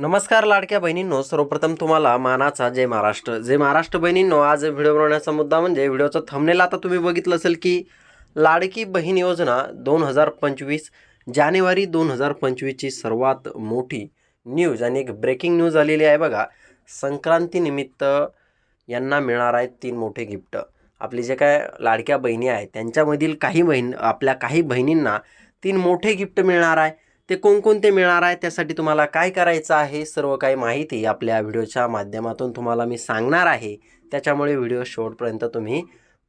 नमस्कार लाडक्या बहिणींनो सर्वप्रथम तुम्हाला मानाचा जय महाराष्ट्र. जय महाराष्ट्र बहिणींनो आज व्हिडिओ बनवण्याचा मुद्दा म्हणजे व्हिडिओचा थंबनेल आता तुम्ही बघितलं असेल की लाडकी बहीण योजना दोन हजार पंचवीस जानेवारी दोन हजार पंचवीसची सर्वात मोठी न्यूज आणि एक ब्रेकिंग न्यूज आलेली आहे बघा. संक्रांतीनिमित्त यांना मिळणार आहेत तीन मोठे गिफ्ट आपली जे काय लाडक्या बहिणी आहेत त्यांच्यामधील काही बहीण आपल्या काही बहिणींना तीन मोठे गिफ्ट मिळणार आहे. ते कोणकोणते मिळणार आहे त्यासाठी तुम्हाला काय करायचं आहे सर्व काही माहिती आपल्या व्हिडिओच्या माध्यमातून तुम्हाला मी सांगणार आहे. त्याच्यामुळे व्हिडिओ शेवटपर्यंत तुम्ही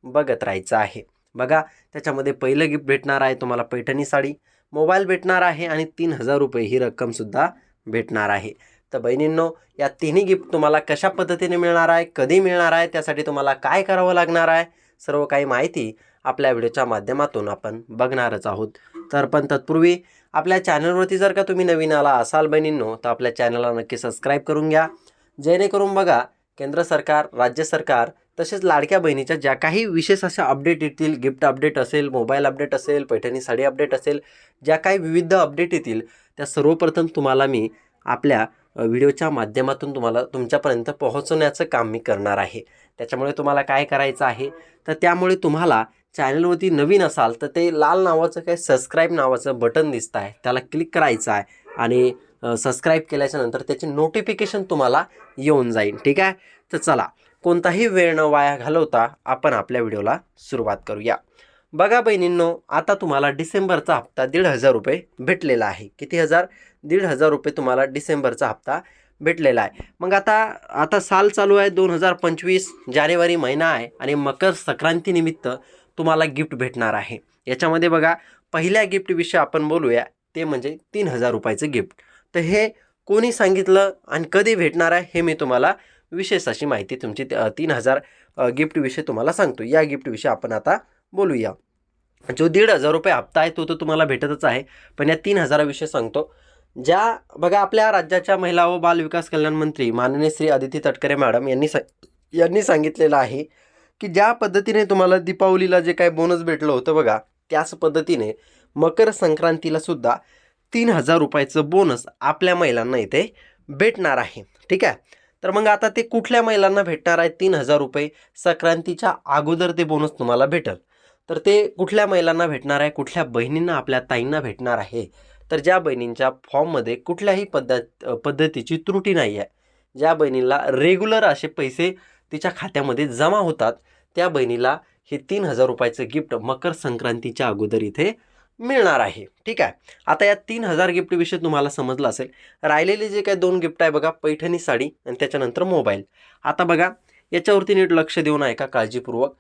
बघत राहायचं आहे. बघा त्याच्यामध्ये पहिलं गिफ्ट भेटणार आहे तुम्हाला पैठणी साडी. मोबाईल भेटणार आहे आणि तीन हजार रुपये ही रक्कमसुद्धा भेटणार आहे. तर बहिणींनो या तिन्ही गिफ्ट तुम्हाला कशा पद्धतीने मिळणार आहे कधी मिळणार आहे त्यासाठी तुम्हाला काय करावं लागणार आहे सर्व काही माहिती आपल्या व्हिडिओच्या माध्यमातून आपण बघणारच आहोत. तर पण तत्पूर्वी आपल्या चॅनलवरती जर का तुम्ही नवीन आला असाल बहिणींनो तर आपल्या चॅनलला नक्की सबस्क्राईब करून घ्या. जेणेकरून बघा केंद्र सरकार राज्य सरकार तसेच लाडक्या बहिणीच्या ज्या काही विशेष अशा अपडेट येतील गिफ्ट अपडेट असेल मोबाईल अपडेट असेल पैठणी साडी अपडेट असेल ज्या काही विविध अपडेट येतील त्या सर्वप्रथम तुम्हाला मी आपल्या व्हिडिओच्या माध्यमातून तुम्हाला तुमच्यापर्यंत पोहोचवण्याचं काम मी करणार आहे. त्याच्यामुळे तुम्हाला काय करायचं आहे? तर त्यामुळे तुम्हाला चॅनलवरती नवीन असाल तर ते लाल नावाचं काय सबस्क्राईब नावाचं बटन दिसतं आहे. त्याला क्लिक करायचं आहे आणि सबस्क्राईब केल्याच्यानंतर त्याचे नोटिफिकेशन तुम्हाला येऊन जाईल. ठीक आहे? तर चला कोणताही वेळ न वाया घालवता आपण आपल्या व्हिडिओला सुरुवात करूया. बघा बहिणींनो आता तुम्हाला डिसेंबरचा हप्ता दीड हजार रुपये भेटलेला आहे. किती हजार? दीड हजार रुपये तुम्हाला डिसेंबरचा हप्ता भेटलेला आहे. मग आता आता साल चालू आहे दोन हजार पंचवीस जानेवारी महिना आहे आणि मकर संक्रांतीनिमित्त तुम्हाला गिफ्ट भेटणार आहे. याच्यामध्ये बघा पहिल्या गिफ्टविषयी आपण बोलूया ते म्हणजे तीन हजार रुपयाचं गिफ्ट. तर हे कोणी सांगितलं आणि कधी भेटणार आहे हे मी तुम्हाला विशेष अशी माहिती तुमची तीन हजार गिफ्टविषयी तुम्हाला सांगतो. या गिफ्टविषयी आपण आता बोलूया. जो दीड हजार रुपये हप्ता आहे तो तर तुम्हाला भेटतच आहे. पण या तीन हजाराविषयी सांगतो. ज्या बघा आपल्या राज्याच्या महिला व बाल विकास कल्याण मंत्री माननीय श्री अदिती तटकरे मॅडम यांनी सा यांनी सांगितलेलं आहे की ज्या पद्धतीने तुम्हाला दीपावलीला जे काय बोनस भेटलं होतं बघा त्याच पद्धतीने मकर संक्रांतीला सुद्धा तीन हजार रुपयाचं बोनस आपल्या महिलांना इथे भेटणार आहे. ठीक आहे? तर मग आता ते कुठल्या महिलांना भेटणार आहे? तीन हजार रुपये. संक्रांतीच्या अगोदर ते बोनस तुम्हाला भेटल. तर ते कुठल्या महिलांना भेटणार आहे? कुठल्या बहिणींना आपल्या ताईंना भेटणार आहे? तर ज्या बहिणींच्या फॉर्ममध्ये कुठल्याही पद्धत पद्धतीची त्रुटी नाही आहे ज्या बहिणीला रेग्युलर असे पैसे तिच्या खात्यामध्ये जमा होतात. त्या बहिणीला हे तीन हजार रुपयाचं गिफ्ट मकर संक्रांतीच्या अगोदर इथे मिळणार आहे. ठीक आहे? आता या तीन हजार गिफ्टविषयी तुम्हाला समजलं असेल. राहिलेले जे काय दोन गिफ्ट आहे बघा पैठणी साडी आणि त्याच्यानंतर मोबाईल आता बघा याच्यावरती नीट लक्ष देऊन ऐका काळजीपूर्वक.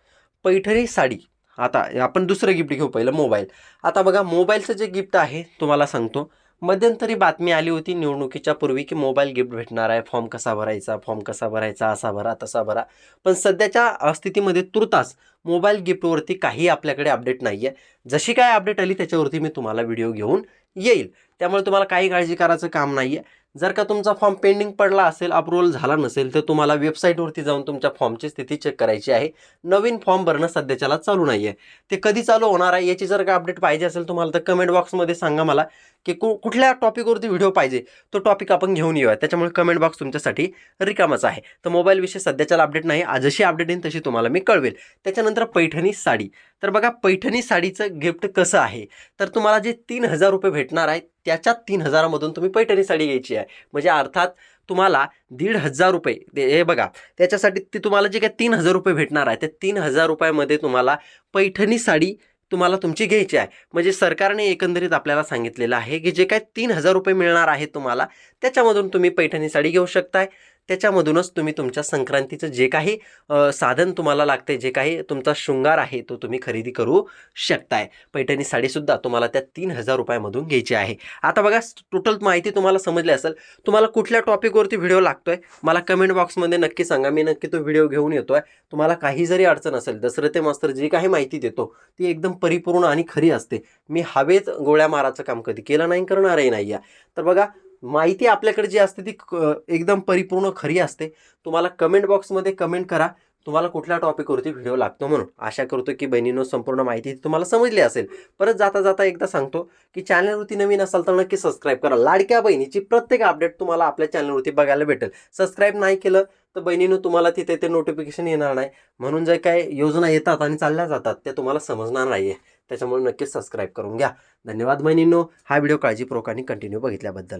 पैठणी साडी. आता आपण दुसरं गिफ्ट घेऊ पहिलं मोबाईल आता बघा मोबाईलचं जे गिफ्ट आहे तुम्हाला सांगतो. मध्यंतरी बातमी आली होती निवडणुकीच्या पूर्वी की मोबाईल गिफ्ट भेटणार आहे फॉर्म कसा भरायचा फॉर्म कसा भरायचा असा भरा तसा भरा. पण सध्याच्या स्थितीमध्ये तुर्तास मोबाईल गिफ्टवरती काही आपल्याकडे अपडेट नाही आहे जशी काय अपडेट आली त्याच्यावरती मी तुम्हाला व्हिडिओ घेऊन येईल. त्यामुळे तुम्हाला काही काळजी करायचं काम नाही आहे जर का तुमचा फॉर्म पेंडिंग पडला असेल अप्रुव्हल झाला नसेल तर तुम्हाला वेबसाईटवरती जाऊन तुमच्या फॉर्मची स्थिती चेक करायची आहे. नवीन फॉर्म भरणं सध्याच्याला चालू नाही आहे ते कधी चालू होणार आहे याची जर का अपडेट पाहिजे असेल तुम्हाला तर कमेंट बॉक्समध्ये सांगा मला की कु कुठल्या टॉपिकवरती व्हिडिओ पाहिजे तो टॉपिक आपण घेऊन येऊया. त्याच्यामुळे कमेंट बॉक्स तुमच्यासाठी रिकामाच आहे. तर मोबाईलविषयी सध्याच्याला अपडेट नाही. आज जशी अपडेट येईल तशी तुम्हाला मी कळवेल. त्याच्यानंतर पैठणी साडी. तर बघा पैठणी साडीचं गिफ्ट कसं आहे? तर तुम्हाला जे तीन हजार रुपये भेटणार आहे त्याच्या तीन हजारामधून तुम्ही पैठणी साडी घ्यायची आहे. म्हणजे अर्थात तुम्हाला दीड हजार रुपये हे बघा त्याच्यासाठी ते तुम्हाला जे काय तीन हजार रुपये भेटणार आहे त्या तीन हजार रुपयामध्ये तुम्हाला पैठणी साडी तुम्हाला तुमची घ्यायची आहे. म्हणजे सरकारने एकंदरीत आपल्याला सांगितलेलं आहे की जे काय तीन हजार रुपये मिळणार आहे तुम्हाला त्याच्यामधून तुम्ही पैठणी साडी घेऊ शकताय. त्याच्यामधूनच तुम्ही तुमच्या संक्रांतीचं जे काही साधन तुम्हाला लागते जे काही तुमचा शृंगार आहे तो तुम्ही खरेदी करू शकताय. पैठणी साडीसुद्धा तुम्हाला त्या तीन हजार रुपयामधून घ्यायची आहे. आता बघा टोटल माहिती तुम्हाला समजली असेल. तुम्हाला कुठल्या टॉपिकवरती व्हिडिओ लागतोय? मला कमेंट बॉक्समध्ये नक्की सांगा. मी नक्की तो व्हिडिओ घेऊन येतो आहे तुम्हाला काही जरी अडचण असेल दसरते मास्तर जी काही माहिती देतो ती एकदम परिपूर्ण आणि खरी असते. मी हवेत गोळ्या माराचं काम कधी केलं नाही करणारही नाही आहे तर बघा माहिती आपल्याकडे जी असते ती क- एकदम परिपूर्ण खरी असते. तुम्हाला कमेंट बॉक्समध्ये कमेंट करा. तुम्हाला कुठल्या टॉपिकवरती व्हिडिओ लागतो म्हणून. आशा करतो की बहिणीनो संपूर्ण माहिती तुम्हाला समजली असेल. परत जाता जाता एकदा सांगतो की चॅनलवरती नवीन असाल तर नक्की सबस्क्राईब करा. लाडक्या बहिणीची प्रत्येक अपडेट तुम्हाला आपल्या चॅनलवरती बघायला भेटेल. सबस्क्राईब नाही केलं तर बहिणीनं तुम्हाला तिथे ते नोटिफिकेशन येणार नाही. म्हणून जे काय योजना येतात आणि चालल्या जातात त्या तुम्हाला समजणार नाही आहे त्याच्यामुळे नक्कीच सबस्क्राईब करून घ्या. धन्यवाद बहिणींनो. हा व्हिडिओ काळजीपूर्वकाने कंटिन्यू बघितल्याबद्दल.